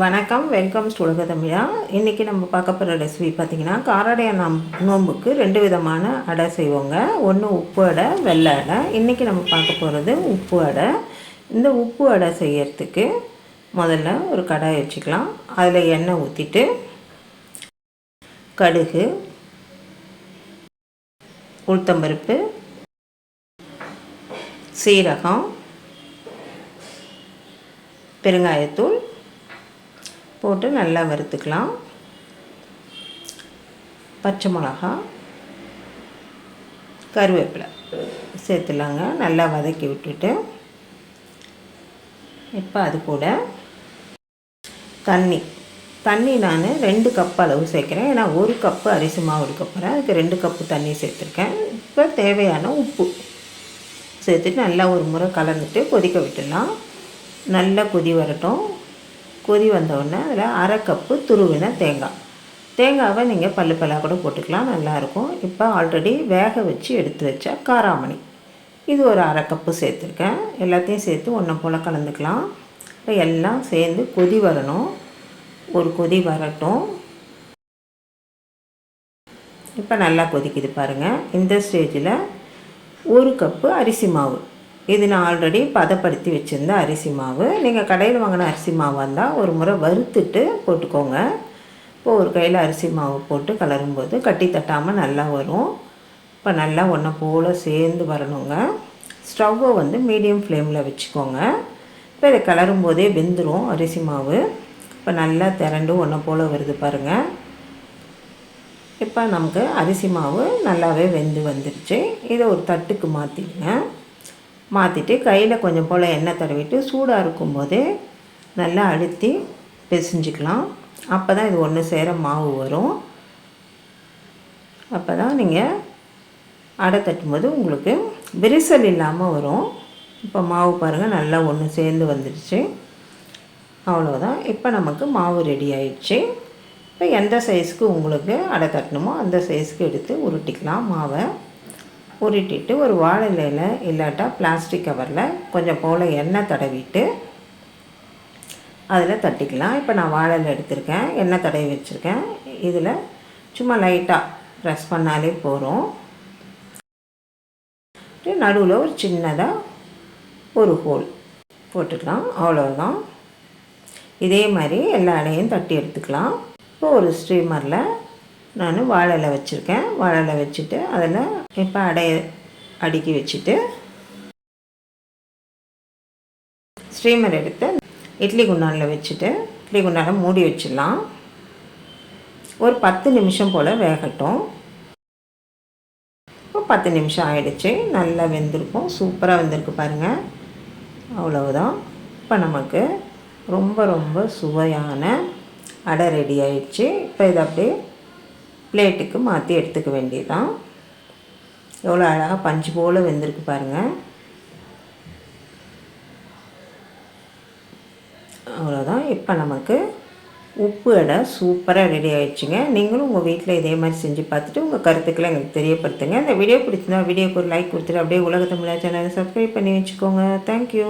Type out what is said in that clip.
வணக்கம் வெல்கம் ஸ்டுலக தமிழா இன்றைக்கி நம்ம பார்க்க போகிற ரெசிபி பார்த்திங்கன்னா காரடைய நாம் நோம்புக்கு ரெண்டு விதமான அடை செய்வோங்க. ஒன்று உப்பு அடை வெள்ளை அடை. இன்றைக்கி நம்ம பார்க்க போகிறது உப்பு அடை. இந்த உப்பு அடை செய்யறதுக்கு முதல்ல ஒரு கடாய் வச்சுக்கலாம். அதில் எண்ணெய் ஊற்றிட்டு கடுகு உளுத்தம்பருப்பு சீரகம் பெருங்காயத்தூள் போட்டு நல்லா வறுத்துக்கலாம். பச்சை மிளகா கருவேப்பிலை சேர்த்துலாங்க. நல்லா வதக்கி விட்டுட்டு இப்போ அது கூட தண்ணி. தண்ணி நான் ரெண்டு கப் அளவு சேர்க்குறேன். ஏன்னா ஒரு கப்பு அரிசி மாவு எடுக்க அதுக்கு ரெண்டு கப்பு தண்ணி சேர்த்துருக்கேன். இப்போ தேவையான உப்பு சேர்த்துட்டு நல்லா ஒரு முறை கலந்துட்டு கொதிக்க விட்டுடலாம். நல்லா கொதி வரட்டும். கொதி வந்தவுடனே அதில் அரை கப்பு துருவின தேங்காய். தேங்காவை நீங்கள் பல்லு பல்லாக கூட போட்டுக்கலாம் நல்லாயிருக்கும். இப்போ ஆல்ரெடி வேக வச்சு எடுத்து வச்ச காராமணி. இது ஒரு அரை கப்பு சேர்த்துருக்கேன். எல்லாத்தையும் சேர்த்து ஒன்றை போல் கலந்துக்கலாம். இப்போ எல்லாம் சேர்ந்து கொதி வரணும். ஒரு கொதி வரட்டும். இப்போ நல்லா கொதிக்குது பாருங்கள் இந்த ஸ்டேஜில் ஒரு கப்பு அரிசி மாவு. இது நான் ஆல்ரெடி பதப்படுத்தி வச்சுருந்த அரிசி மாவு. நீங்கள் கடையில் வாங்கின அரிசி மாவாக இருந்தால் ஒரு முறை வறுத்துட்டு போட்டுக்கோங்க. இப்போ ஒரு கையில் அரிசி மாவு போட்டு கலரும்போது கட்டி தட்டாமல் நல்லா வரும். இப்போ நல்லா ஒன்றை போல் சேர்ந்து வரணுங்க. ஸ்டவ்வை வந்து மீடியம் ஃப்ளேமில் வச்சுக்கோங்க. இப்போ இதை கலரும் போதே வெந்துடும் அரிசி மாவு. இப்போ நல்லா திரண்டு ஒன்றை போல் வருது பாருங்கள் இப்போ நமக்கு அரிசி மாவு நல்லாவே வெந்து வந்துடுச்சு இதை ஒரு தட்டுக்கு மாற்றிடுங்க மாற்றிட்டு கையில் கொஞ்சம் போல் எண்ணெய் தடவிட்டு சூடாக இருக்கும்போது நல்லா அழுத்தி பிசைஞ்சிக்கலாம். அப்போ தான் இது ஒன்று சேர மாவு வரும். அப்போ தான் நீங்கள் அடை தட்டும்போது உங்களுக்கு விரிசல் இல்லாமல் வரும். இப்போ மாவு பாருங்கள் நல்லா ஒன்று சேர்ந்து வந்துடுச்சு அவ்வளோதான் இப்போ நமக்கு மாவு ரெடி ஆயிடுச்சு. இப்போ எந்த சைஸுக்கு உங்களுக்கு அடை தட்டணுமோ அந்த சைஸ்க்கு எடுத்து உருட்டிக்கலாம் மாவை. உருட்டிட்டு ஒரு வாழை இலையில் இல்லாட்டா பிளாஸ்டிக் கவரில் கொஞ்சம் போல் எண்ணெய் தடவிட்டு அதில் தட்டிக்கலாம். இப்போ நான் வாழையில் எடுத்திருக்கேன். எண்ணெய் தடவி வச்சுருக்கேன். இதில் சும்மா லைட்டாக ப்ரெஸ் பண்ணாலே போகிறோம் நடுவில் ஒரு சின்னதாக ஒரு ஹோல் போட்டுக்கலாம். அவ்வளோதான் இதே மாதிரி எல்லா இலையும் தட்டி எடுத்துக்கலாம். இப்போ ஒரு ஸ்ட்ரீமரில் நான் வாழலை வச்சுருக்கேன். வாழலை வச்சுட்டு அதில் இப்போ அடைய அடுக்கி வச்சுட்டு ஸ்ட்ரீமர் எடுத்து இட்லி குண்டானில் வச்சுட்டு இட்லி குண்டானை மூடி வச்சிடலாம். ஒரு பத்து நிமிஷம் போல் வேகட்டும். இப்போ பத்து நிமிஷம் ஆகிடுச்சு நல்லா வெந்திருக்கும். சூப்பராக வெந்திருக்கு பாருங்கள் அவ்வளவுதான். இப்போ நமக்கு ரொம்ப ரொம்ப சுவையான அடை ரெடி ஆயிடுச்சு. இப்போ இதை அப்படியே பிளேட்டுக்கு மாற்றி எடுத்துக்க வேண்டியதுதான். எவ்வளோ அழகாக பஞ்சு போல் வெந்திருக்கு பாருங்கள் அவ்வளோதான் இப்போ நமக்கு உப்பு அடை சூப்பராக ரெடி ஆகிடுச்சுங்க நீங்களும் உங்கள் வீட்டில் இதே மாதிரி செஞ்சு பார்த்துட்டு உங்கள் கருத்துக்களை எங்களுக்கு தெரியப்படுத்துங்க. இந்த வீடியோ பிடிச்சிருந்தா வீடியோக்கு ஒரு லைக் கொடுத்துட்டு அப்படியே உலக தமிழா சேனலை சப்ஸ்கிரைப் பண்ணி வச்சுக்கோங்க. தேங்க்யூ